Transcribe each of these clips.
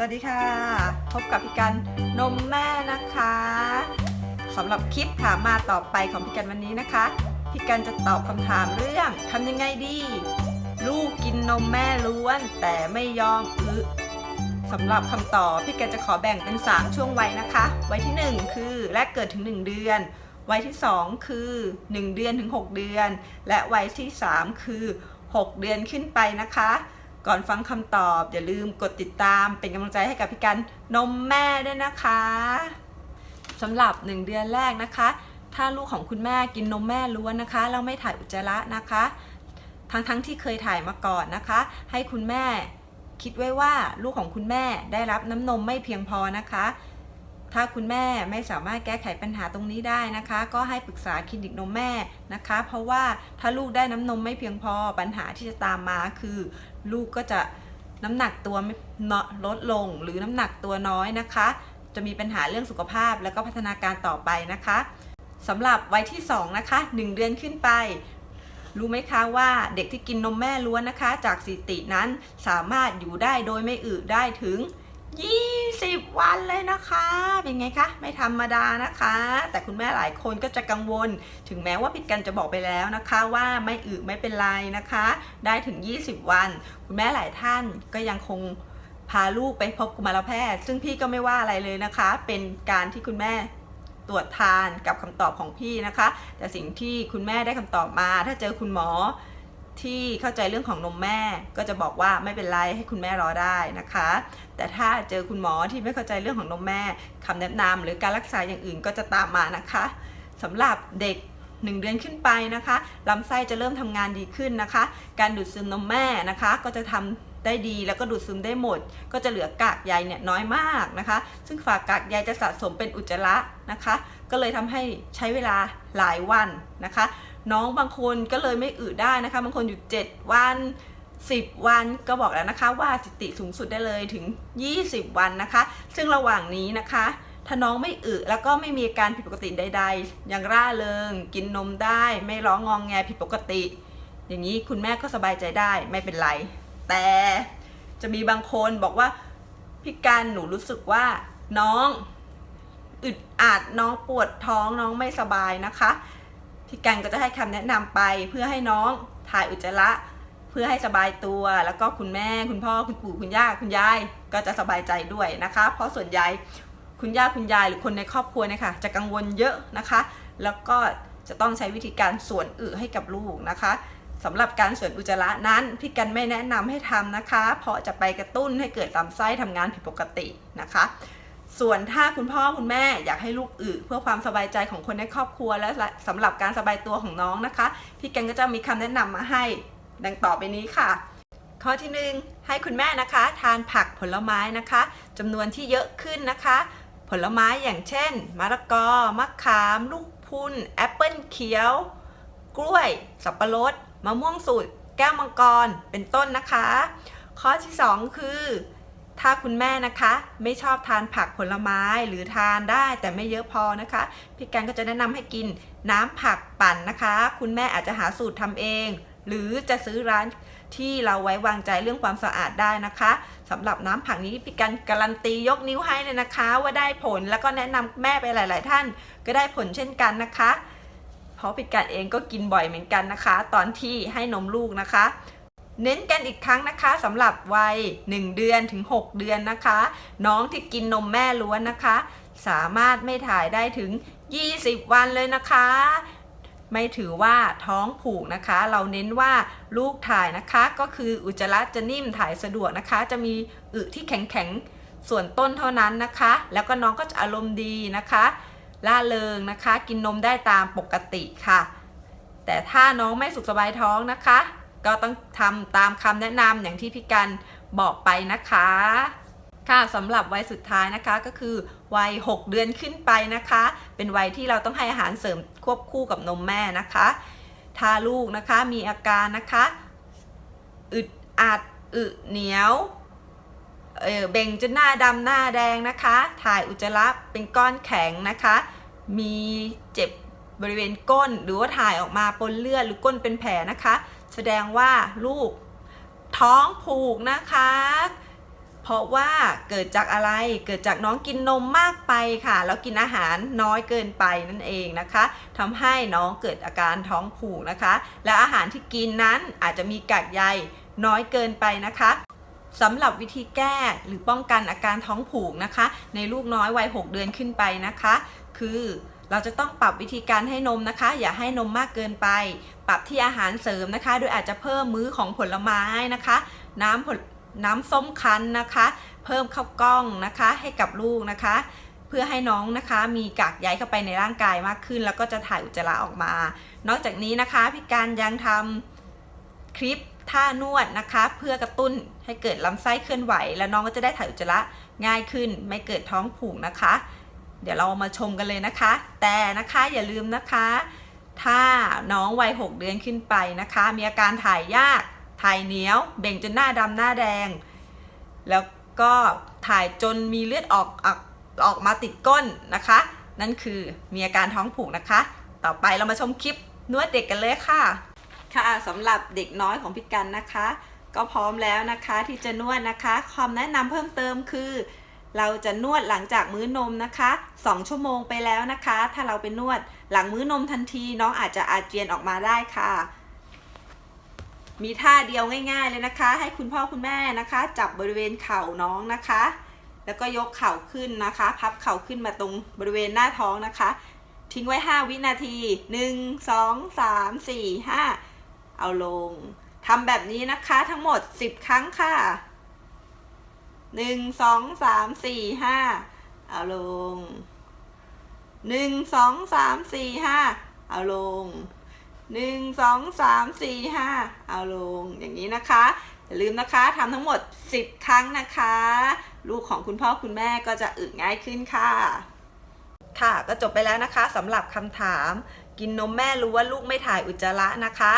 สวัสดีค่ะ พบกับพี่กันนมแม่นะคะสำหรับคลิปถามมาต่อไปของพี่กันวันนี้นะคะพี่กันจะตอบคำถามเรื่องทำยังไงดี ลูกกินนมแม่ล้วน แต่ไม่ยอมอึสำหรับคำตอบพี่กันจะขอแบ่งเป็น 3 ช่วงวัยนะคะ วัยที่ 1 คือแรกเกิดถึง 1 เดือน วัยที่ 2 คือ 1 เดือนถึง 6 เดือน และวัยที่ 3 คือ 6 เดือนขึ้นไปนะคะ ก่อนฟังคำตอบ อย่าลืมกดติดตามเป็นกำลังใจให้กับพี่กันนมแม่ด้วยนะคะสำหรับ 1 เดือนแรกนะคะ ถ้าลูกของคุณแม่กินนมแม่ล้วนนะคะแล้วไม่ถ่ายอุจจาระนะคะ ทั้งๆทที่เคยถ่ายมาก่อนนะคะ ให้คุณแม่คิดไว้ว่าลูกของคุณแม่ได้รับน้ำนมไม่เพียงพอนะคะ ถ้าคุณแม่ไม่สามารถแก้ไขปัญหาตรงนี้ได้นะคะ ก็ให้ปรึกษาคลินิกนมแม่นะคะ เพราะว่าถ้าลูกได้น้ำนมไม่เพียงพอปัญหาที่จะตามมาคือ ลูกก็จะน้ำหนักตัวไม่ลดลงหรือน้ำหนักตัวน้อยนะคะ จะมีปัญหาเรื่องสุขภาพแล้วก็พัฒนาการต่อไปนะคะสำหรับวัยที่ 2 นะคะ 1 เดือนขึ้นไป รู้ไหมคะว่าเด็กที่กินนมแม่ล้วนนะคะ จากสถิตินั้นสามารถอยู่ได้โดยไม่อืดได้ถึง 20 วันเลยนะคะ เป็นไงคะ ไม่ธรรมดานะคะ แต่คุณแม่หลายคนก็จะกังวล ถึงแม้ว่าผิดกันจะบอกไปแล้วนะคะว่าไม่อึไม่เป็นไรนะคะ ได้ถึง 20 วัน คุณแม่หลายท่านก็ยังคงพาลูกไปพบกุมารแพทย์ ซึ่งพี่ก็ไม่ว่าอะไรเลยนะคะ เป็นการที่คุณแม่ตรวจทานกับคำตอบของพี่นะคะ แต่สิ่งที่คุณแม่ได้คำตอบมา ถ้าเจอคุณหมอ ที่เข้าใจเรื่องของนมแม่ก็จะบอกว่าไม่เป็นไรให้คุณแม่รอได้นะคะ แต่ถ้าเจอคุณหมอที่ไม่เข้าใจเรื่องของนมแม่คำแนะนำหรือการรักษาอย่างอื่นก็จะตามมานะคะสำหรับเด็ก1เดือนขึ้นไปนะคะลำไส้จะเริ่มทำงานดีขึ้นนะคะ การดูดซึมนมแม่นะคะ ก็จะทำได้ดีแล้วก็ดูดซึมได้หมด ก็จะเหลือกากใยเนี่ยน้อยมากนะคะ ซึ่งฝากกากใยจะสะสมเป็นอุจจาระนะคะ ก็เลยทำให้ใช้เวลาหลายวันนะคะ น้องบางคนก็เลยไม่อึได้นะคะ บางคนอยู่ 7 วัน 10 วันก็บอกแล้วนะคะ ว่าสิติสูงสุดได้เลยถึง 20 วันนะคะ ซึ่งระหว่างนี้นะคะถ้าน้องไม่อึแล้วก็ไม่มีอาการผิดปกติใดๆอย่างร่าเริง กินนมได้ ไม่ร้องงองแงผิดปกติ อย่างนี้คุณแม่ก็สบายใจได้ไม่เป็นไร แต่จะมีบางคนบอกว่าพี่การหนูรู้สึกว่าน้องอึดอัดน้องปวดท้องน้องไม่สบายนะคะ พี่กันก็จะให้คำแนะนำไปเพื่อให้น้องถ่ายอุจจาระ เพื่อให้สบายตัว แล้วก็คุณแม่คุณพ่อคุณปู่คุณย่าคุณยายก็จะสบายใจด้วยนะคะ เพราะส่วนใหญ่คุณย่าคุณยายหรือคนในครอบครัวเนี่ยค่ะจะกังวลเยอะนะคะ แล้วก็จะต้องใช้วิธีการส่วนอึให้กับลูกนะคะสำหรับการส่วนอุจจาระนั้นพี่กันไม่แนะนำให้ทำนะคะ เพราะจะไปกระตุ้นให้เกิดลำไส้ทำงานผิดปกตินะคะ ส่วนถ้าคุณพ่อคุณแม่อยากให้ลูกอึเพื่อความสบายใจของคนในครอบครัว และสำหรับการสบายตัวของน้องนะคะ พี่กันก็จะมีคำแนะนำมาให้ ดังต่อไปนี้ค่ะ ข้อที่หนึ่งให้คุณแม่นะคะ ทานผักผลไม้นะคะจำนวนที่เยอะขึ้นนะคะ ผลไม้อย่างเช่น มะละกอมะขาม ลูกพุนแอปเปิลเขียว กล้วย สับปะรดมะม่วงสุดแก้วมังกรเป็นต้นนะคะ ข้อที่ 2 คือ ถ้าคุณแม่นะคะไม่ชอบทานผักผลไม้หรือทานได้แต่ไม่เยอะพอนะคะพี่กันก็จะแนะนำให้กินน้ำผักปั่นนะคะ คุณแม่อาจจะหาสูตรทำเอง หรือจะซื้อร้านที่เราไว้วางใจเรื่องความสะอาดได้นะคะสำหรับน้ำผักนี้พี่กันการันตียกนิ้วให้เลยนะคะ ว่าได้ผลแล้วก็แนะนำแม่ไปหลาย ๆ ท่าน ก็ได้ผลเช่นกันนะคะเพราะพี่กันเองก็กินบ่อยเหมือนกันนะคะ ตอนที่ให้นมลูกนะคะ เน้นกันอีกครั้งนะคะสำหรับวัย 1 เดือนถึง 6 เดือนนะคะ น้องที่กินนมแม่ล้วนนะคะ สามารถไม่ถ่ายได้ถึง 20 วันเลยนะคะ ไม่ถือว่าท้องผูกนะคะ เราเน้นว่าลูกถ่ายนะคะ ก็คืออุจจาระจะนิ่มถ่ายสะดวกนะคะ จะมีอึที่แข็งๆส่วนต้นเท่านั้นนะคะ แล้วก็น้องก็จะอารมณ์ดีนะคะล่าเริงนะคะ กินนมได้ตามปกติค่ะ แต่ถ้าน้องไม่สุขสบายท้องนะคะ ก็ต้องทำตามคำแนะนำอย่างที่พี่กันบอกไปนะคะ ค่ะสำหรับวัยสุดท้ายนะคะก็คือวัย 6 เดือนขึ้นไปนะคะ เป็นวัยที่เราต้องให้อาหารเสริมควบคู่กับนมแม่นะคะ ถ้าลูกนะคะมีอาการนะคะอึดอัดอึเหนียวเออเบ่งจนหน้าดำหน้าแดงนะคะ ถ่ายอุจจาระเป็นก้อนแข็งนะคะ มีเจ็บบริเวณก้นหรือว่าถ่ายออกมาปนเลือดหรือก้นเป็นแผลนะคะ แสดงว่าลูกท้องผูกนะคะ เพราะว่าเกิดจากอะไร เกิดจากน้องกินนมมากไปค่ะ แล้วกินอาหารน้อยเกินไปนั่นเองนะคะทำให้น้องเกิดอาการท้องผูกนะคะ และอาหารที่กินนั้นอาจจะมีกากใยน้อยเกินไปนะคะสำหรับวิธีแก้หรือป้องกันอาการท้องผูกนะคะ ในลูกน้อยวัย 6 เดือนขึ้นไปนะคะ คือ เราจะต้องปรับวิธีการให้นมนะคะ อย่าให้นมมากเกินไป ปรับที่อาหารเสริมนะคะ โดยอาจจะเพิ่มมื้อของผลไม้นะคะ น้ำผลน้ำส้มคั้นนะคะ เพิ่มข้าวกล้องนะคะให้กับลูกนะคะ เพื่อให้น้องนะคะมีกากใยเข้าไปในร่างกายมากขึ้น แล้วก็จะถ่ายอุจจาระออกมา นอกจากนี้นะคะพี่การยังทำคลิปท่านวดนะคะ เพื่อกระตุ้นให้เกิดลำไส้เคลื่อนไหว แล้วน้องก็จะได้ถ่ายอุจจาระง่ายขึ้น ไม่เกิดท้องผูกนะคะ เดี๋ยวเรามาชมกันเลยนะคะ แต่นะคะอย่าลืมนะคะ ถ้าน้องวัย 6 เดือนขึ้นไปนะคะ มีอาการถ่ายยาก ถ่ายเหนียว เบ่งจนหน้าดำหน้าแดง แล้วก็ถ่ายจนมีเลือดออกออกออกมาติดก้นนะคะ นั่นคือมีอาการท้องผูกนะคะ ต่อไปเรามาชมคลิปนวดเด็กกันเลยค่ะ ค่ะสำหรับเด็กน้อยของพี่กันนะคะ ก็พร้อมแล้วนะคะที่จะนวดนะคะความแนะนำเพิ่มเติมคือ เราจะนวดหลังจากมื้อนมนะคะ 2 ชั่วโมงไปแล้วนะคะ ถ้าเราไปนวดหลังมื้อนมทันทีน้องอาจจะอาเจียนออกมาได้ค่ะ มีท่าเดียวง่าย ๆเลยนะคะ ให้คุณพ่อคุณแม่นะคะ จับบริเวณเข่าน้องนะคะ แล้วก็ยกเข่าขึ้นนะคะ พับเข่าขึ้นมาตรงบริเวณหน้าท้องนะคะ ทิ้งไว้ 5 วินาที 1 2 3 4 5 เอาลงทำแบบนี้นะคะทั้งหมด 10 ครั้งค่ะ หนึ่งสองสามสี่ห้าเอาลงหนึ่งสองสามสี่ห้าเอาลงหนึ่งสองสามสี่ห้าเอาลงอย่างนี้นะคะ อย่าลืมนะคะทำทั้งหมด 10 ครั้งนะคะ ลูกของคุณพ่อคุณแม่ก็จะอึง่ายขึ้นค่ะ ค่ะก็จบไปแล้วนะคะสำหรับคำถาม กินนมแม่รู้ว่าลูกไม่ถ่ายอุจจาระนะคะ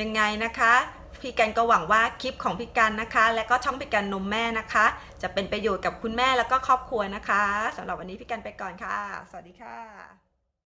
ยังไงนะคะ พี่กันก็หวังว่าคลิปของพี่กันนะคะ และก็ช่องพี่กันนมแม่นะคะ จะเป็นประโยชน์กับคุณแม่แล้วก็ครอบครัวนะคะสำหรับวันนี้พี่กันไปก่อนค่ะ สวัสดีค่ะ